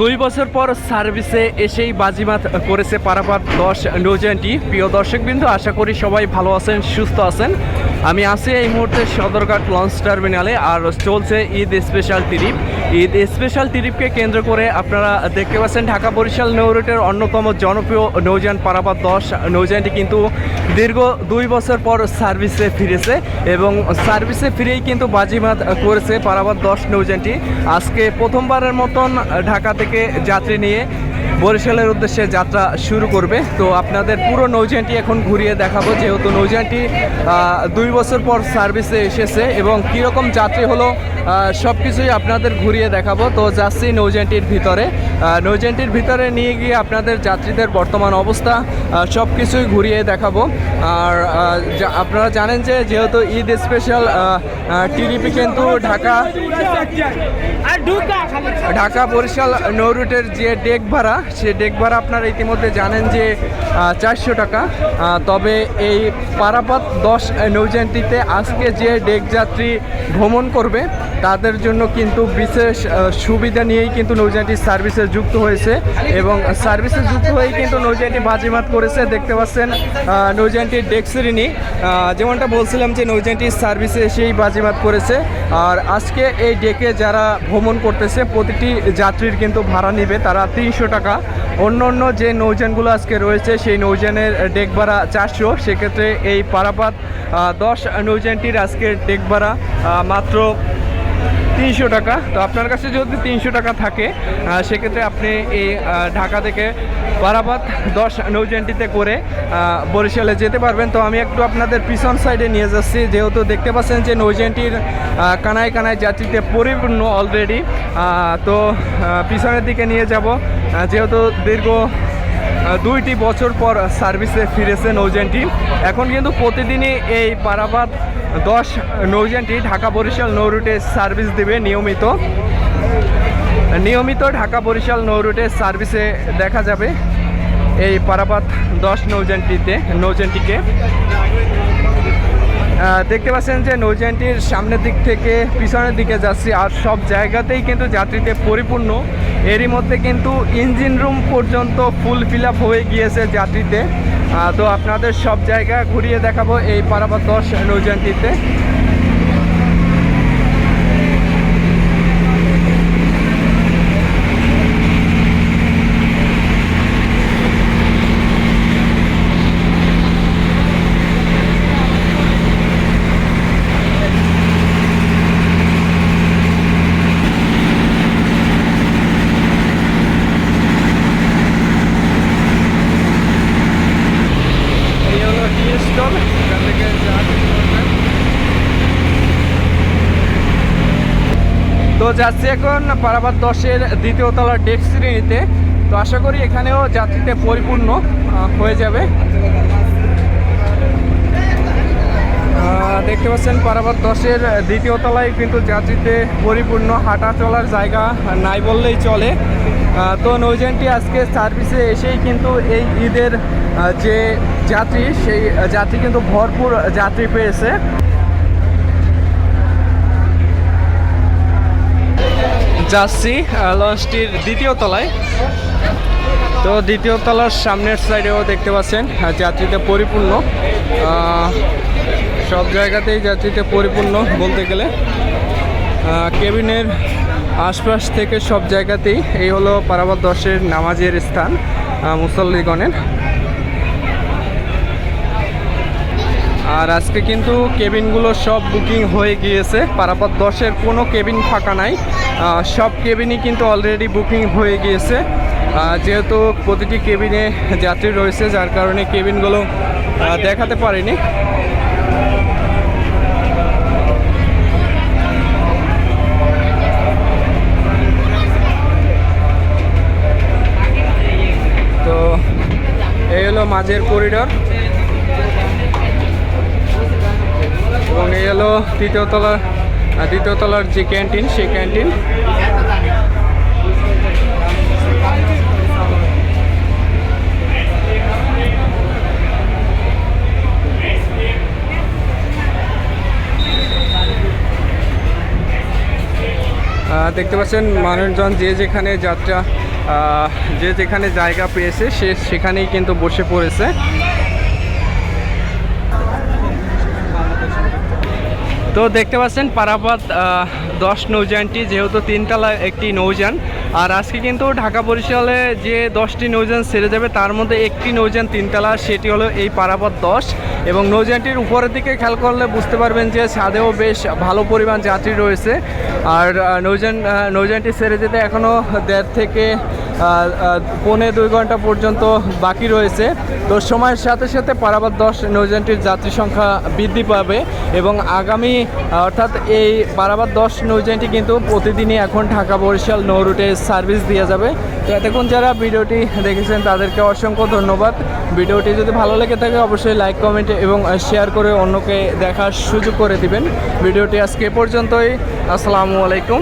দুই বছর পর সার্ভিসে এসেই বাজিমাত করেছে পারাপার দশ নৌজানটি প্রিয় দর্শকবৃন্দ, আশা করি সবাই ভালো আছেন, সুস্থ আছেন। আমি আছি এই মুহূর্তে সদরঘাট লঞ্চ টার্মিনালে আর চলছে Eid special trip. Eid special ট্রিপকে কেন্দ্র করে আপনারা দেখতে পাচ্ছেন ঢাকা বরিশাল নৌ রুটের অন্যতম জনপ্রিয় নৌযান পারাপাত দশ। নৌযানটি কিন্তু দীর্ঘ দুই বছর পর সার্ভিসে ফিরেছে এবং সার্ভিসে ফিরেই কিন্তু বাজিমাত করেছে পারাপাত দশ নৌযানটি। আজকে প্রথমবারের মতন ঢাকা থেকে যাত্রী নিয়ে বরিশালের উদ্দেশ্যে যাত্রা শুরু করবে। তো আপনাদের পুরো নৌযানটি এখন ঘুরিয়ে দেখাবো যেহেতু নৌযানটি আহ, দুই বছর পর সার্ভিসে এসেছে এবং কীরকম যাত্রী হলো সব কিছুই আপনাদের ঘুরিয়ে দেখাবো। তো যাচ্ছি নৌযানটির ভিতরে। আহ, নৌযানটির ভিতরে নিয়ে গিয়ে আপনাদের যাত্রীদের বর্তমান অবস্থা সব কিছুই ঘুরিয়ে দেখাবো। আর আপনারা জানেন যে যেহেতু ঈদ স্পেশাল টিডিপি কিন্তু ঢাকা। ঢাকা বরিশাল নৌরুটের যে ডেক ভাড়া সে ডেক ভাড়া আপনারা ইতিমধ্যে জানেন যে চারশো টাকা। তবে এই পারাপাত দশ নৌযানটিতে আজকে যে ডেক যাত্রী ভ্রমণ করবে তাদের জন্য কিন্তু বিশেষ সুবিধা নিয়েই কিন্তু নৌযানটি সার্ভিসে যুক্ত হয়েছে এবং সার্ভিসে যুক্ত হয়েই কিন্তু নৌযানটি বাজিমাত করেছে। দেখতে পাচ্ছেন আহ, নৌযানটির ডেক শ্রেণি যেমনটা বলছিলাম যে নৌযানটি সার্ভিসে এসেই বাজিমাত করেছে। আর আজকে এই ডেকে যারা ভ্রমণ করতেছে প্রতিটি যাত্রীর কিন্তু ভাড়া নেবে তারা তিনশো টাকা। অন্য অন্য যে নৌজানগুলো আজকে রয়েছে, সেই নৌজানের ডেক ভাড়া চারশো। সেক্ষেত্রে এই পারাপাত দশ নৌজানটির আজকের ডেক ভাড়া মাত্র তিনশো টাকা। তো আপনার কাছে যদি তিনশো টাকা থাকে সেক্ষেত্রে আপনি এই ঢাকা থেকে পারাপাত দশ নৌযানটিতে করে বরিশালে যেতে পারবেন। তো আমি একটু আপনাদের পিছন সাইডে নিয়ে যাচ্ছি। যেহেতু দেখতে পাচ্ছেন যে নৌযানটির আহ, কানায় কানায় যাত্রীতে পরিপূর্ণ অলরেডি তো পিছনের দিকে নিয়ে যাব। যেহেতু দীর্ঘ দুইটি বছর পর সার্ভিসে ফিরেছে নৌযানটি এখন কিন্তু প্রতিদিনই এই পারাবাদ দশ নৌযানটি ঢাকা বরিশাল নৌ রুটে সার্ভিস দেবে নিয়মিত। নিয়মিত ঢাকা বরিশাল নৌ রুটে সার্ভিসে দেখা যাবে এই পারাবাদ দশ নৌযানটিতে, নৌযানটিকে। দেখতে পাচ্ছেন যে নৌযানটির সামনের দিক থেকে পিছনের দিকে যাচ্ছি আর সব জায়গাতেই কিন্তু যাত্রীতে পরিপূর্ণ। এরই মধ্যে কিন্তু ইঞ্জিন রুম পর্যন্ত ফুল ফিল হয়ে গিয়েছে যাত্রীতে। তো আপনাদের সব জায়গা ঘুরিয়ে দেখাবো এই পারাবার দশ নৌযানটিতে এই হলো টি স্টল এখান থেকে চা খেতে পারবেন। তো যাচ্ছি এখন পারাবার দশের দ্বিতীয় তলার ডেক শ্রেণীতে। তো আশা করি এখানেও যাত্রীতে পরিপূর্ণ হয়ে যাবে। দেখতে পাচ্ছেন পারাবার দশের দ্বিতীয় তলায় কিন্তু যাত্রীতে পরিপূর্ণ, হাঁটা চলার জায়গা নাই বললেই চলে। তো নৌযানটি আজকে সার্ভিসে এসেই কিন্তু এই ঈদের যে যাত্রী, সেই যাত্রী কিন্তু ভরপুর যাত্রী পেয়েছে। যাচ্ছি লঞ্চটির দ্বিতীয় তলায়। তো দ্বিতীয় তলার সামনের সাইডেও দেখতে পাচ্ছেন যাত্রীতে পরিপূর্ণ। সব জায়গাতেই যাত্রীতে পরিপূর্ণ বলতে গেলে। কেবিনের আশপাশ থেকে সব জায়গাতেই এই হলো পারাবার দশের নামাজের স্থান মুসল্লিগণের। আর আজকে কিন্তু কেবিনগুলো সব বুকিং হয়ে গিয়েছে। পারাপাত দশের কোনো কেবিন ফাঁকা নাই। সব কেবিনই কিন্তু অলরেডি বুকিং হয়ে গিয়েছে। যেহেতু প্রতিটি কেবিনে যাত্রী রয়েছে, যার কারণে কেবিনগুলো দেখাতে পারিনি। তো, এই হলো মাঝের করিডর। এবং এই হলো তৃতীয় তলা আহ, দ্বিতীয় তলার যে ক্যান্টিন সেই ক্যান্টিন। দেখতে পাচ্ছেন মানুষজন যে যেখানে যাত্রা যে যেখানে জায়গা পেয়েছে সে সেখানেই কিন্তু বসে পড়েছে। তো দেখতে পাচ্ছেন, পারাপাত দশ নৌযানটি যেহেতু তিনতলা একটি নৌযান, আর আজকে কিন্তু ঢাকা বরিশালে যে দশটি নৌযান ছেড়ে যাবে, তার মধ্যে একটি নৌযান তিনতলা, সেটি হলো এই পারাপাত দশ। এবং নৌযানটির উপরের দিকে খেয়াল করলে বুঝতে পারবেন যে ছাদেও বেশ ভালো পরিমাণ যাত্রী রয়েছে। আর নৌযান নৌযানটি ছেড়ে যেতে এখনও দেড় থেকে পৌনে দুই ঘণ্টা পর্যন্ত বাকি রয়েছে। তো সময়ের সাথে সাথে পারাবার দশ নৌযানটির যাত্রী সংখ্যা বৃদ্ধি পাবে এবং আগামী, অর্থাৎ এই পারাবার দশ নৌযানটি কিন্তু প্রতিদিনই এখন ঢাকা বরিশাল নৌ রুটে সার্ভিস দিয়ে যাবে। তো এতক্ষণ যারা ভিডিওটি দেখেছেন তাদেরকে অসংখ্য ধন্যবাদ। ভিডিওটি যদি ভালো লেগে থাকে অবশ্যই লাইক, কমেন্ট এবং শেয়ার করে অন্যকে দেখার সুযোগ করে দিবেন। ভিডিওটি আজকে পর্যন্তই। আসসালামু আলাইকুম।